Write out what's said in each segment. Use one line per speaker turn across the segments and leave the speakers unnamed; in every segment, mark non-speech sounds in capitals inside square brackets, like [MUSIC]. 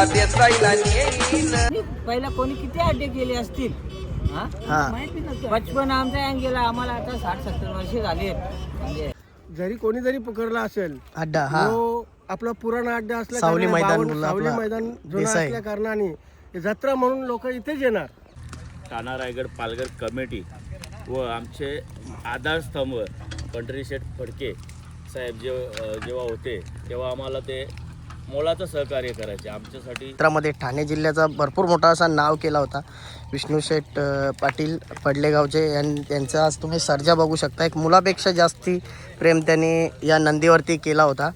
तुला
पहिला कोणी किती अड्डे केले असतील. बचपन आमचा यांग गेला आम्हाला आता साठ सत्तर वर्ष झाले म्हणजे
जरी कोणी जरी पकडला असेल
अड्डा हा.
तो आपला पुराणा अड्डा असल्या
सावली मैदान
सावली
आपला
मैदान जुना
देसाई.
असल्या कारणाने जत्रा म्हणून लोक इथेच येणार.
ठाणा रायगड पालघर कमिटी व आमचे आधारस्तंभ पंढरीशेठ फडके साहेब जे जेव्हा होते तेव्हा आम्हाला ते मोलाचं सहकार्य करायचे आमच्यासाठी.
चित्रामध्ये ठाणे जिल्ह्याचा भरपूर मोठा असा नाव केला होता. विष्णू शेठ अ, पाटील पडलेगावचे यां यांचा आज तुम्ही सर्जा बघू शकता. एक मुलापेक्षा जास्ती प्रेम त्यांनी या नंदीवरती केला होता.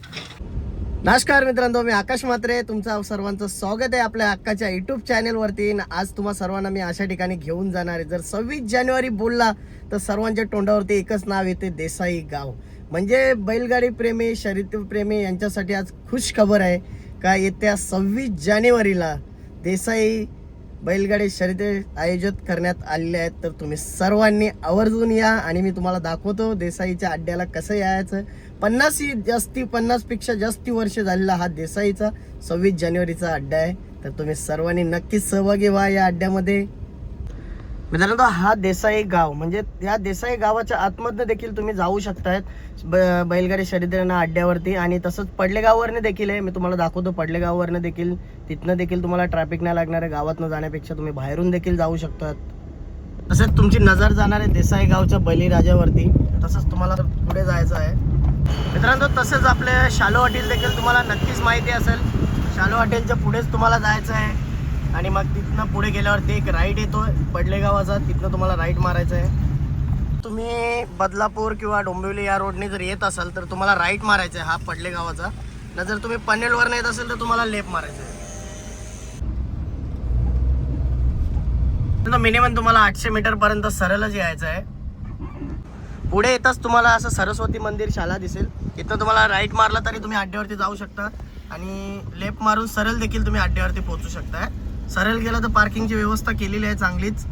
नमस्कार मित्रांनो मी आकाश मात्रे तुमचं सर्वांचं स्वागत आहे आपल्या हक्काच्या युट्यूब चॅनेलवरती आणि आज तुम्हा सर्वांना मी अशा ठिकाणी घेऊन जाणार आहे. जर सव्वीस जानेवारी बोलला तर सर्वांच्या तोंडावरती एकच नाव येते देसाई गाव. म्हणजे बैलगाडी प्रेमी शर्यती प्रेमी यांच्यासाठी आज खुश खबर आहे का येत्या सव्वीस जानेवारीला देसाई बैलगाडी शर्यती आयोजित करण्यात आलेले आहेत. तर तुम्ही सर्वांनी आवर्जून या आणि मी तुम्हाला दाखवतो देसाईच्या अड्ड्याला कसं यायचं. पन्नास जास्ती पन्नासपेक्षा जास्ती वर्ष झालेला हा देसाईचा सव्वीस जानेवारीचा अड्डा आहे. तर तुम्ही सर्वांनी नक्कीच सहभागी व्हा या अड्ड्यामध्ये. मित्रांनो हा देसाई गाव. म्हणजे या देसाई गावाच्या आतमधनं देखील तुम्ही जाऊ शकतायत. ब- बैलगाडी शर्यतीना अड्ड्यावरती. आणि तसंच पडलेगाववरनं देखील आहे. मी तुम्हाला दाखवतो पडलेगाववरनं देखील. तिथनं देखील तुम्हाला ट्रॅफिक नाही लागणार. आहे गावातनं जाण्यापेक्षा तुम्ही बाहेरून देखील जाऊ शकतात. तसंच तुमची नजर जाणार आहे देसाई गावच्या बलिराजावरती तसंच तुम्हाला पुढे जायचं आहे. मित्रांनो तसंच आपल्या शालो हॉटेल देखील तुम्हाला नक्कीच माहिती असेल. शालो हॉटेलच्या पुढेच तुम्हाला जायचं आहे. आणि मग तिथनं पुढे गेल्यावरती एक राईड येतो पडलेगावाचा तिथनं तुम्हाला राईड मारायचं आहे. तुम्ही बदलापूर किंवा डोंबिवली या रोडने जर येत असाल तर तुम्हाला राईट मारायचं आहे हा पडलेगावाचा न जर तुम्ही पनवेलवरनं येत असेल तर तुम्हाला लेप मारायचं आहे. मिनिमम तुम्हाला आठशे मीटरपर्यंत सरळच यायचं आहे. पुढे येताच तुम्हाला असं सरस्वती मंदिर शाळा दिसेल. इथं तुम्हाला राईट मारला तरी तुम्ही अड्ड्यावरती जाऊ शकता. आणि लेफ्ट मारून सरळ देखील तुम्ही अड्ड्यावरती पोहोचू शकता. सरळ गेलं तर पार्किंगची व्यवस्था केलेली आहे चांगलीच.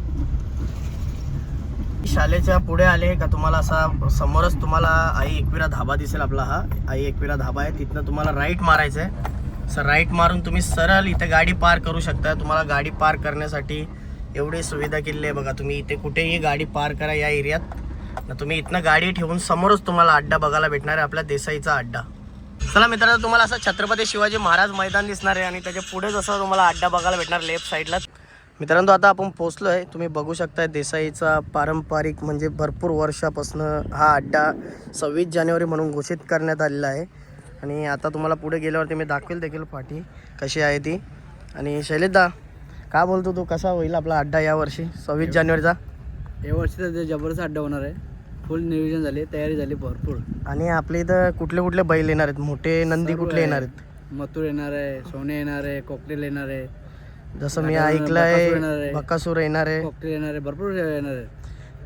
शालेच्या पुढे आले का तुम्हाला असा समोरच तुम्हाला आई एकविरा धाबा दिसेल आपला हा. आई एकविरा धाबा आहे तिथनं तुम्हाला राईट मारायचं आहे सर राईट मारून तुम्ही सरळ इथे गाडी पार्क करू शकता तुम्हाला गाडी पार्क करण्यासाठी एवढी सुविधा केलेली आहे बघा तुम्ही. इथे कुठेही गाडी पार्क करा या एरियात. तुम्ही इथनं गाडी ठेवून समोरच तुम्हाला अड्डा बघायला भेटणार आहे आपल्या देसाईचा अड्डा. चला मित्रांनो तुम्हाला असं छत्रपती शिवाजी महाराज मैदान दिसणार आहे आणि त्याच्या पुढे जसं तुम्हाला अड्डा बघायला भेटणार लेफ्ट साईडला मित्रांनो आता आपण पोहोचलो आहे तुम्ही बघू शकता देसाईचा पारंपरिक म्हणजे भरपूर वर्षापासून हा अड्डा सव्वीस जानेवारी म्हणून घोषित करण्यात आलेला आहे. आणि आता तुम्हाला पुढे गेल्यावरती मी दाखवेल देखील पाठी कशी आहे ती. आणि शैलेशदा का बोलतो तू? कसा होईल आपला अड्डा यावर्षी सव्वीस जानेवारीचा?
यावर्षी तर जबरदस्त अड्डा होणार आहे. फुल नियोजन झाले तयारी झाली भरपूर.
आणि आपल्या इथं कुठले कुठले बैल येणार आहेत? मोठे नंदी कुठले येणार आहेत?
मथुर येणार आहे सोने येणार आहे कॉकटेल येणार आहे.
जसं मी
बकासूर
ऐकलंय
येणार आहे.
बकासूर येणार आहे.
कॉकटेल येणार आहे भरपूर येणार आहे.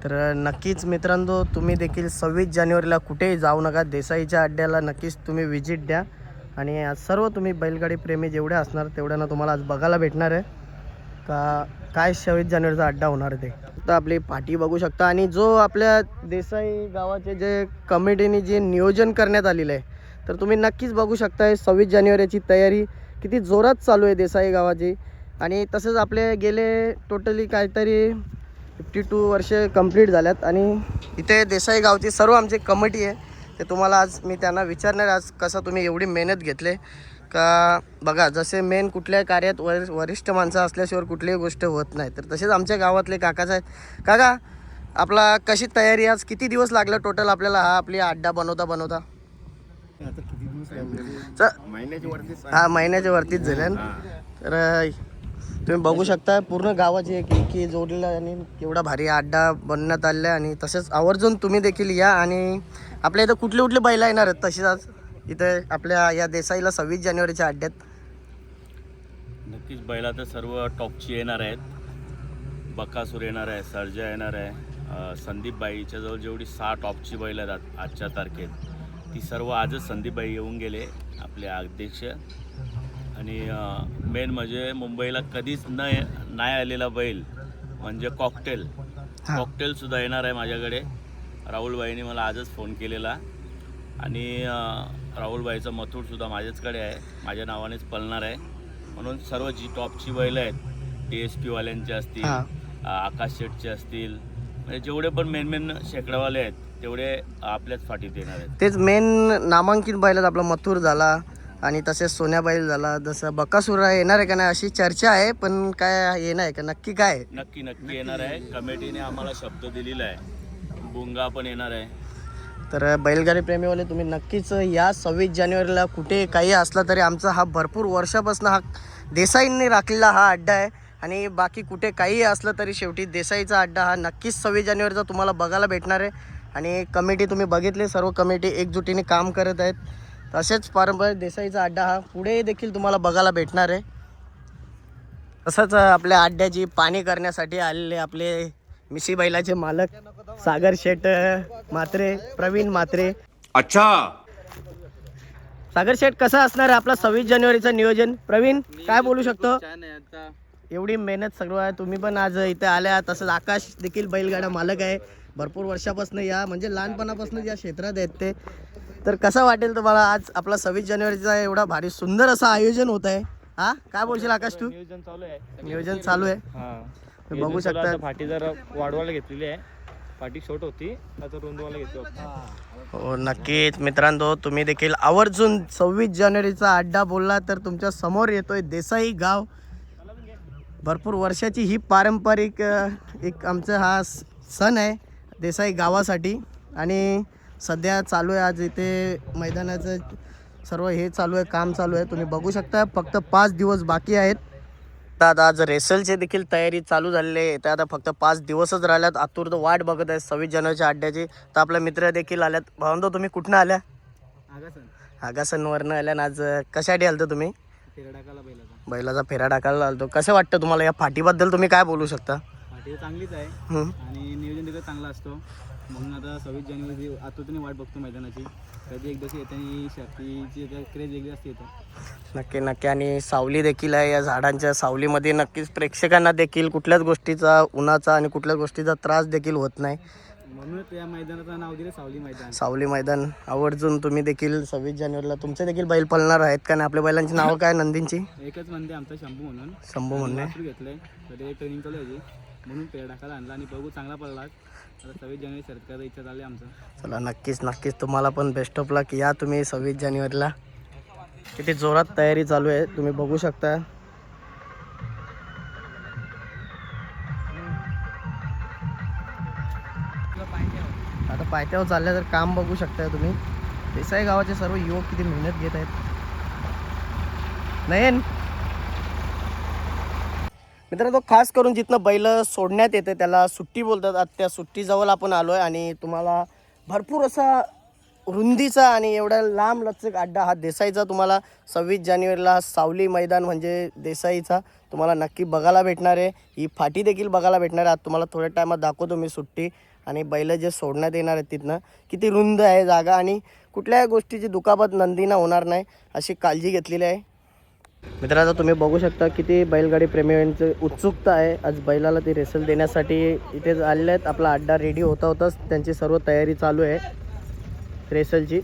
तर नक्कीच मित्रांनो तुम्ही देखील सव्वीस जानेवारीला कुठेही जाऊ नका. देसाईच्या अड्ड्याला नक्कीच तुम्ही व्हिजिट द्या. आणि आज सर्व तुम्ही बैलगाडी प्रेमी जेवढे असणार तेवढ्यांना तुम्हाला आज बघायला भेटणार आहे. का काय सव्वीस जानेवारीचा अड्डा होणार आहे ते? शकता आपली पाठी बघू शकता. आणि जो आपल्या देसाई गावाचे जे कमिटीने जे नियोजन करण्यात आलेलं आहे तर तुम्ही नक्कीच बघू शकताय सव्वीस जानेवारीची तयारी किती जोरात चालू आहे देसाई गावाची. आणि तसंच आपले गेले टोटली काहीतरी फिफ्टी टू वर्ष कंप्लीट झाल्यात. आणि इथे देसाई गावची सर्व आमची कमिटी आहे. ते तुम्हाला आज मी त्यांना विचारणार आज कसं तुम्ही एवढी मेहनत घेतले. का बघा जसे मेन कुठल्याही कार्यात वर वरिष्ठ माणसं असल्याशिवाय कुठलीही गोष्ट होत नाही. तर तसेच आमच्या गावातले काकाच आहेत काका आपला कशी तयारी आज? किती दिवस लागला टोटल आपल्याला हा आपली अड्डा बनवता बनवता? हा महिन्याच्या वरतीच झाल्या ना. तर तुम्ही बघू शकता पूर्ण गावाची एक एकी जोडलेला आणि केवढा भारी अड्डा बनण्यात आलेला आहे आणि तसेच आवर्जून तुम्ही देखील या आणि आपल्या इथं कुठले कुठले बैला येणार आहेत तसेच आज? इथे आपल्या या देसाईला सव्वीस जानेवारीच्या अड्ड्यात.
नक्कीच बैला तर सर्व टॉपची येणार आहेत. बकासूर येणार आहे सर्जा येणार आहे अ, संदीप बाईच्या जवळ जेवढी सहा टॉपची बैल आहेत आजच्या तारखेत ती सर्व आजच संदीपबाई येऊन गेले आपले अध्यक्ष. आणि मेन म्हणजे मुंबईला कधीच न नाही आलेला बैल म्हणजे कॉकटेल
हा.
कॉकटेल सुद्धा येणार आहे माझ्याकडे. राहुलबाईंनी मला आजच फोन केलेला. आणि राहुलबाईचा मथूर सुद्धा माझ्याचकडे आहे. माझ्या नावानेच पळणार आहे. म्हणून सर्व जी टॉपची बैल आहेत टी एस पीवाल्यांचे असतील आकाश शेटचे असतील म्हणजे जेवढे पण मेन मेन शेकडावाले आहेत तेवढे आपल्याच फाटीत येणार आहेत.
तेच मेन नामांकित बैल आपला मथुर झाला आणि तसेच सोन्या बैल झाला जसं बकासूर येणार आहे का नाही अशी चर्चा आहे पण काय हे नाही का? नक्की काय आहे?
नक्की नक्की येणार आहे. कमिटीने आम्हाला शब्द दिलेला आहे. बुंगा पण येणार आहे.
तर बैलगाडी प्रेमीवाले तुम्ही नक्कीच या सव्वीस जानेवारीला कुठे काही असला तरी आमचा हा भरपूर वर्षापासून हा देसाईंनी राखलेला हा अड्डा आहे. आणि बाकी कुठे काही असलं तरी शेवटी देसाईचा अड्डा हा नक्कीच सव्वीस जानेवारीचा तुम्हाला बघायला भेटणार आहे. आणि कमिटी तुम्ही बघितले सर्व कमिटी एकजुटीने काम करत आहेत. तसेच पारंपरिक देसाईचा अड्डा हा पुढे देखील तुम्हाला बघायला भेटणार आहे. तसंच आपल्या अड्ड्याची पाणी करण्यासाठी आलेले आपले मिशी बैलाचे मालक सागर शेठ मात्रे प्रवीण मात्रे
अच्छा.
सागर शेठ कसं असणार आहे आपला सव्वीस जानेवारीचं नियोजन? प्रवीण काय बोलू शकतो? एवढी मेहनत सगळं आहे. तुम्ही पण आज इथे आल्या. तसंच आकाश देखील बैलगाडा मालक आहे. भरपूर वर्षापासून या म्हणजे लहानपणापासून या क्षेत्रात आहेत ते. तर कसं वाटेल तुम्हाला आज? आपला सव्वीस जानेवारीचा एवढा भारी सुंदर असं आयोजन होत आहे हा? काय बोलशील आकाश तू?
नियोजन चालू आहे.
नियोजन चालू आहे?
हा.
बघू शकता.
फाटी जर वाढवायला घेतलेली आहे. होती.
हो नक्कीच. मित्रांनो तुम्ही देखील आवर्जून सव्वीस जानेवारीचा अड्डा बोलला तर तुमच्यासमोर येतोय देसाई गाव. भरपूर वर्षाची ही पारंपरिक एक आमचा हा सण आहे देसाई गावासाठी. आणि सध्या चालू आहे. आज इथे मैदानाचं सर्व हे चालू आहे काम चालू आहे. तुम्ही बघू शकता फक्त पाच दिवस बाकी आहेत. तर आता आज रेसलची देखील तयारी चालू झालेली आहे. तर आता फक्त पाच दिवसच राहिल्यात. आतुर वाट बघत आहे सव्वीस जानेवारीच्या अड्ड्याची. तर आपले मित्र देखील आल्यात. भावंदो तुम्ही कुठनं आल्या? आगासनवरनं आल्या आज. कशासाठी आलतो तुम्ही?
बैलाचा.
फेरा टाकायला आलतो. कसं वाटतं तुम्हाला या फाटीबद्दल तुम्ही काय बोलू शकता?
पाठी चांगलीच आहे. देखील चांगला असतो. म्हणून आता सव्वीस जानेवारी आतुरतेने वाट बघतो मैदानाची. कधी एकदा येते आणि शर्तीची क्रेज वेगळी असते इथं.
नक्की नक्की. आणि सावली देखील आहे. या झाडांच्या सावलीमध्ये नक्कीच प्रेक्षकांना देखील कुठल्याच गोष्टीचा उन्हाचा आणि कुठल्याच गोष्टीचा त्रास देखील होत नाही.
म्हणूनच या मैदानाचं नाव दिलं सावली मैदान.
सावली मैदान. आवर्जून तुम्ही देखील सव्वीस जानेवारीला तुमचे देखील बैल पळणार आहेत का? नाही आपल्या बैलांची नावं काय? नंदींची?
एकच म्हणते आमचा शंभू म्हणून.
शंभू
वासरू घेतलंय. ट्रेनिंग चालू आहे. म्हणून पेड टाकायला आणला आणि बघू चांगला पडला आता सव्वीस जानेवारी शर्यत इच्छा झाली आमचं.
चला नक्कीच नक्कीच. तुम्हाला पण बेस्ट ऑफ लक या तुम्ही सव्वीस जानेवारीला. किती जोरात तयारी चालू आहे तुम्ही बघू शकता. आता पायथ्यावर चालल्या तर काम बघू शकता तुम्ही. देसाई गावाचे सर्व युवक किती मेहनत घेत आहेत. नयन मित्रांनो खास करून जिथनं बैल सोडण्यात येते त्याला सुट्टी बोलतात. आता त्या सुट्टीजवळ आपण आलो आहे आणि तुम्हाला भरपूर असा रुंदीचा आणि एवढा लांब लचक अड्डा हा देसाईचा तुम्हाला सव्वीस जानेवारीला सावली मैदान म्हणजे देसाईचा तुम्हाला नक्की बघायला भेटणार आहे. ही फाटी देखील बघायला भेटणार आहे. आज तुम्हाला थोड्या टायमात दाखवतो मी सुट्टी आणि बैल जे सोडण्यात येणार आहेत तिथनं. किती रुंद आहे जागा आणि कुठल्याही गोष्टीची दुखापत नंदीना होणार नाही अशी काळजी घेतलेली आहे. मित्रांनो तुम्ही बघू शकता किती बैलगाडी प्रेमींची उत्सुकता आहे. आज बैलाला ती रेसल देण्यासाठी इथे आलेले आहेत. आपला अड्डा रेडी होता होताच त्यांची सर्व तयारी चालू आहे. रेसलची.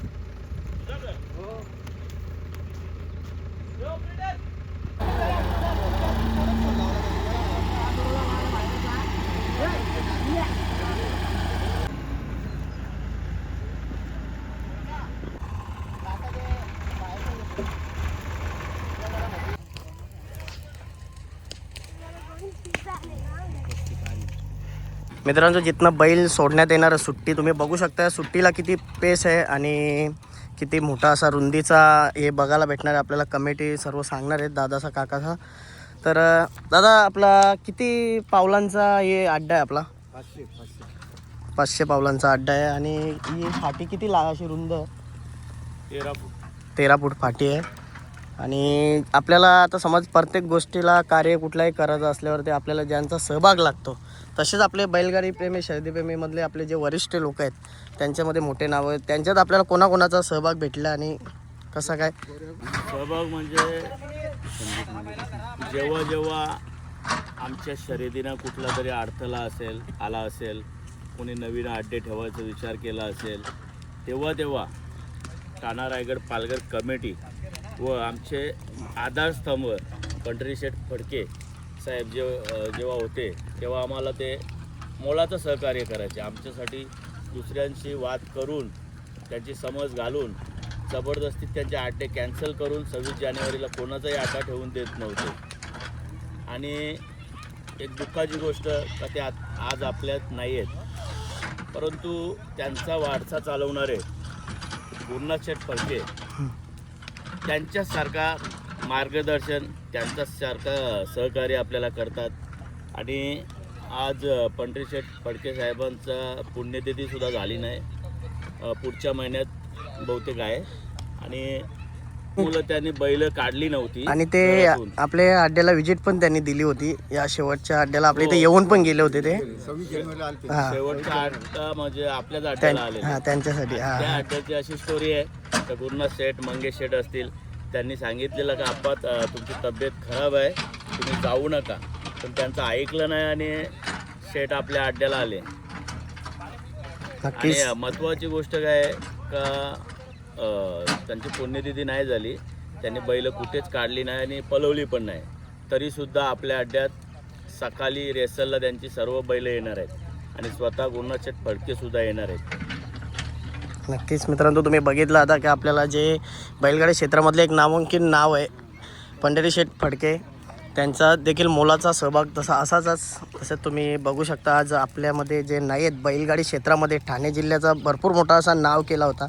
मित्रांनो जिथनं बैल सोडण्यात येणार सुट्टी तुम्ही बघू शकता सुट्टीला किती पेस आहे आणि किती मोठा असा रुंदीचा हे बघायला भेटणार आहे. आपल्याला कमिटी सर्व सांगणार आहेत दादाचा काकाचा. तर दादा आपला किती पावलांचा हे अड्डा आहे आपला?
पाचशे पाचशे
पाचशे पावलांचा अड्डा आहे आणि ही फाटी किती ला अशी रुंद? आहे?
तेरा फूट.
तेरा फूट फाटी आहे. आणि आपल्याला आता समज प्रत्येक गोष्टीला कार्य कुठलाही करायचं असल्यावरती आपल्याला ज्यांचा सहभाग लागतो तसेच आपले बैलगाडी प्रेमी शर्दीप्रेमीमधले आपले जे वरिष्ठ लोक आहेत त्यांच्यामध्ये मोठे नावं आहेत. त्यांच्यात आपल्याला कोणाकोणाचा सहभाग भेटला आणि कसा काय?
सहभाग म्हणजे जेव्हा जेव्हा आमच्या शर्यतीनं कुठला तरी अडथळा असेल आला असेल कोणी नवीन अड्डे ठेवायचा विचार केला असेल तेव्हा तेव्हा ठाणा रायगड पालघर कमिटी व आमचे आधारस्तंभ पंढरीशेठ फडके साहेब जे जेव्हा होते तेव्हा आम्हाला ते मोलाचं सहकार्य करायचे. आमच्यासाठी दुसऱ्यांशी वाद करून त्यांची समज घालून जबरदस्ती त्यांचे अड्डे कॅन्सल करून सव्वीस जानेवारीला कोणाचाही अड्डा ठेवून देत नव्हते. आणि एक दुःखाची गोष्ट का ते आज आपल्यात नाही आहेत परंतु त्यांचा वारसा चालवणारे गुरुनाथ शेठ फडके त्यांच्यासारखा मार्गदर्शन त्यांच्यासारखा सहकार्य आपल्याला करतात. आणि आज पंढरीशेठ फडके साहेबांचा पुण्यतिथीसुद्धा झाली नाही. पुढच्या महिन्यात बहुतेक आहे. आणि मुलं त्यांनी बैल काढली नव्हती
आणि ते. आपल्या अड्ड्याला विजिट पण त्यांनी दिली होती. या शेवटच्या अड्ड्याला आपल्या इथे
हो.
येऊन पण गेले होते ते.
शेवटचा अड्डा म्हणजे आपल्याच अड्ड्याला आलेला.
हा त्यांच्यासाठी हा
त्या
हा.
अड्ड्याची अशी स्टोरी आहे. तर गुरुनाथ शेठ मंगेश शेठ असतील. त्यांनी सांगितलेलं का आपात तुमची तब्येत खराब आहे तुम्ही जाऊ नका. पण त्यांचं ऐकलं नाही आणि शेठ आपल्या अड्ड्याला आले. आणि महत्त्वाची गोष्ट काय आहे का त्यांची पुण्यतिथी नाही झाली त्यांनी बैल कुठेच काढली नाही आणि पलवली पण नाही. तरीसुद्धा आपल्या अड्ड्यात सकाळी रेसलला त्यांची सर्व बैल येणार आहेत. आणि स्वतः गुरुनाथ शेठ फडकेसुद्धा येणार आहेत.
नक्कीच मित्रांनो तुम्ही बघितलं आता की आपल्याला जे बैलगाडी क्षेत्रामधले एक नामांकित नाव आहे पंढरी शेठ फडके त्यांचा देखील मोलाचा सहभाग तसा असाच तसं तुम्ही बघू शकता आज आपल्यामध्ये जे नाही आहेत बैलगाडी क्षेत्रामध्ये ठाणे जिल्ह्याचा भरपूर मोठा असा नाव केला होता.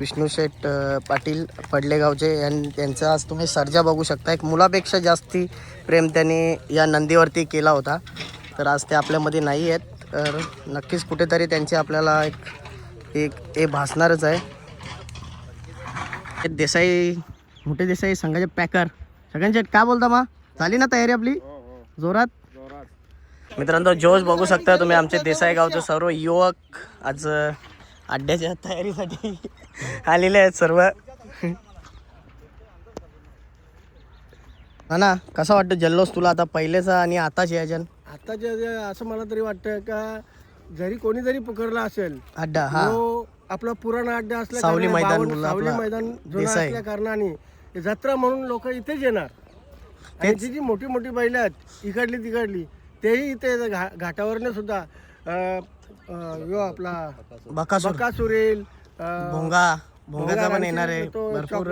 विष्णू शेठ पाटील पडलेगावचे यां त्यांचा आज तुम्ही सर्जा बघू शकता. एक मुलापेक्षा जास्ती प्रेम त्यांनी या नंदीवरती केला होता. तर आज ते आपल्यामध्ये नाही आहेत. तर नक्कीच कुठेतरी त्यांचे आपल्याला एक एक हे भासणारच आहे. हे देसाई मोठे देसाई संघाचे पॅकर. सगळ्यांचे काय बोलता मा? झाली ना तयारी आपली? जोरात? मित्रांनो जोश बघू शकता तुम्ही आमचे देसाई गावचे सर्व युवक. आज अड्ड्याच्या तयारीसाठी [LAUGHS] आलेले आहेत सर्व. हा ना कसा वाटतं जल्लोष तुला? आता पहिलेचा आणि आताच याजन
आताच्या जे असं मला तरी वाटतं का जरी कोणी जरी पुकारला असेल
अड्डा हा
तो आपला पुराणा अड्डा असल्या
सावली
कारणाने,
मैदान
बावन- सावली
आपला
मैदान जुनं
देसाई.
असल्या कारणाने जत्रा म्हणून लोक इथेच येणार आणि
तेच.
जी जी मोठी मोठी बैल आहेत इकडली तिकडली तेही इथे घा घाटावरने सुद्धा अं, अं, यो आपला
बकासूर
बकासूर येईल अं,
भोंगा भोंगाचा पण येणार आहे. भरपूर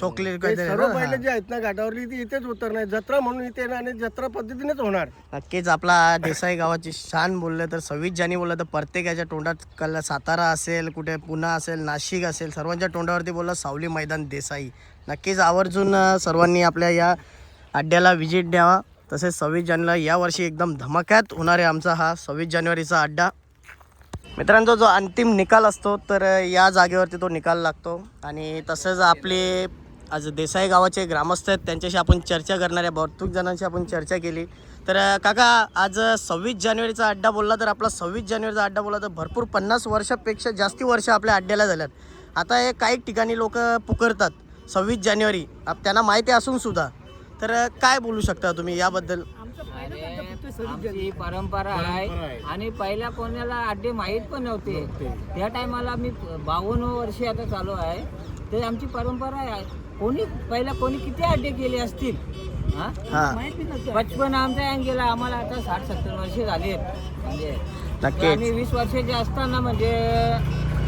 चॉकलेट- सर्व. जे आहेत ना घाटावरली ती इथेच उतरणार जत्रा म्हणून इथे येणार आणि जत्रा पद्धतीनेच होणार.
नक्कीच आपला देसाई गावाची शान बोललं तर सव्वीस जानी बोललं तर प्रत्येकाच्या तोंडात कल सातारा असेल कुठे पुणा असेल नाशिक असेल सर्वांच्या तोंडावरती बोललं सावली मैदान देसाई. नक्कीच आवर्जून सर्वांनी आपल्या या अड्ड्याला व्हिजिट द्यावा. तसेच सव्वीस जानेवारीला यावर्षी एकदम धमाक्यात होणार आहे आमचा हा सव्वीस जानेवारीचा अड्डा. मित्रांनो जो अंतिम निकाल असतो तर या जागेवरती तो निकाल लागतो. आणि तसंच आपले आज देसाई गावाचे ग्रामस्थ आहेत त्यांच्याशी आपण चर्चा करणार आहे. बहुतेक जणांशी आपण चर्चा केली. तर काका आज सव्वीस जानेवारीचा अड्डा बोलला तर आपला सव्वीस जानेवारीचा अड्डा बोलला तर भरपूर पन्नास वर्षापेक्षा जास्ती वर्ष आपल्या अड्ड्याला झाल्यात. आता हे काही ठिकाणी लोक पुकारतात सव्वीस जानेवारी. आप- त्यांना माहिती असून सुद्धा. तर काय बोलू शकता तुम्ही याबद्दल?
आमची परंपरा आहे आणि पहिल्या कोणाला अड्डे माहीत पण नव्हते. त्या टायमाला मी बावन्न वर्षे आता चालू आहे. ते आमची परंपरा आहे. कोणी पहिला कोणी किती अड्डे केले असतील? हा?
हां.
बचपन आमचा यान गेला आम्हाला आता साठ सत्तर वर्षे झाली म्हणजे आणि वीस वर्षाचे असताना म्हणजे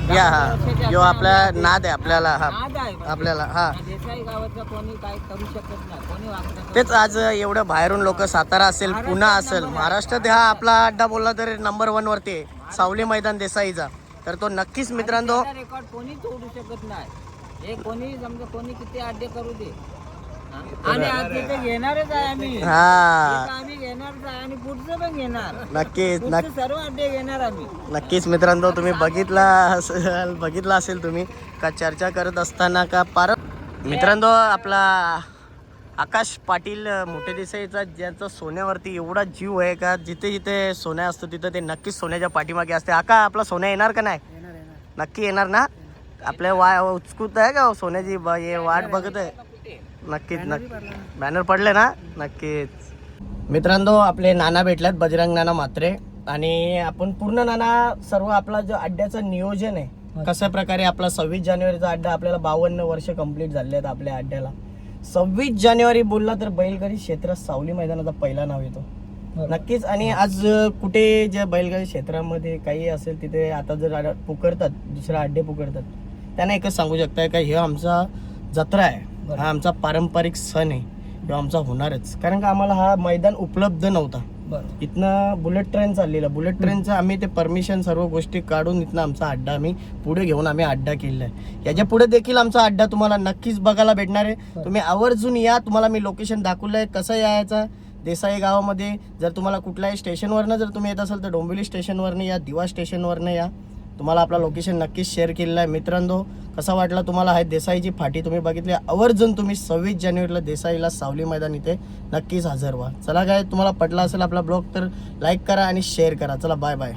या हा यो
असताना
आपला नाद आहे आपल्याला हा.
म्हणजे.
आपल्याला हा.
देसाई गावाचं कोणी काय करू शकत नाही कोणी वागत
तेच आज एवढं बाहेरून लोक सातारा असेल पुणा असेल महाराष्ट्रात हा आपला अड्डा बोलला तर नंबर वन वरती आहे सावली मैदान देसाईचा. तर तो नक्कीच मित्रांनो
रेकॉर्ड कोणी तोडू शकत नाही. हे कोणी समजा कोणी किती अड्डे करू दे? आणि आज तिथे घेणारच आहे आम्ही.
हा.
तिथं आम्ही घेणारच आहे आणि पुढचं पण घेणार.
नक्कीच नक्की.
पुढचे सर्व अड्डे घेणार आम्ही.
नक्कीच मित्रांनो तुम्ही बघितला असेल बघितला असेल तुम्ही का चर्चा करत असताना का पार मित्रांनो आपला आकाश पाटील मोठे देसाईचा ज्याचा सोन्यावरती एवढा जीव आहे का जिथे जिथे सोन्या असतो तिथं ते नक्कीच सोन्याच्या पाठीमागे असते. आका आपला सोन्या येणार का नाही? नक्की येणार ना? आपल्या वा उत्सुक आहे का सोन्याची? ब- हे वाट बघत आहे. नक्कीच नक्की. बॅनर पडले ना? नक्कीच. मित्रांनो आपले नाना भेटल्यात बजरंग नाना मात्रे. आणि आपण पूर्ण नाना सर्व आपला जो अड्ड्याचं नियोजन आहे कशा प्रकारे आपला सव्वीस जानेवारीचा अड्डा आपल्याला बावन्न वर्ष कंप्लीट झाले आहेत आपल्या अड्ड्याला. सव्वीस जानेवारी बोलला तर बैलगाडी क्षेत्रात सावली मैदानाचा पहिला नाव येतो. नक्कीच. आणि आज कुठे ज्या बैलगाडी क्षेत्रामध्ये काही असेल तिथे आता जर पुकारतात दुसरे अड्डे पुकारतात त्यांना एकच सांगू शकताय का हे आमचा जत्रा आहे. हा आमचा पारंपरिक सण आहे. किंवा आमचा होणारच. कारण का आम्हाला हा मैदान उपलब्ध नव्हता. इथनं बुलेट ट्रेन चाललेला. बुलेट ट्रेनचं आम्ही ते परमिशन सर्व गोष्टी काढून इथनं आमचा अड्डा आम्ही पुढे घेऊन आम्ही अड्डा केलेला आहे. याच्यापुढे देखील आमचा अड्डा तुम्हाला नक्कीच बघायला भेटणार आहे. तुम्ही आवर्जून या. तुम्हाला मी लोकेशन दाखवलं आहे कसं यायचं? देसाई गावामध्ये जर तुम्हाला कुठल्याही स्टेशनवरनं जर तुम्ही येत असाल तर डोंबिवली स्टेशनवरनं या दिवा स्टेशनवरनं या. तुम्हाला आपला लोकेशन नक्कीच शेअर केलेला आहे. मित्रांनो कसा वाटला तुम्हाला आहे देसाईची फाटी? तुम्ही बघितली. आवर्जून तुम्ही सव्वीस जानेवारीला देसाईला सावली मैदान इथे नक्कीच हजर व्हा. चला काय तुम्हाला पटला असेल आपला ब्लॉग तर लाईक करा आणि शेअर करा. चला बाय बाय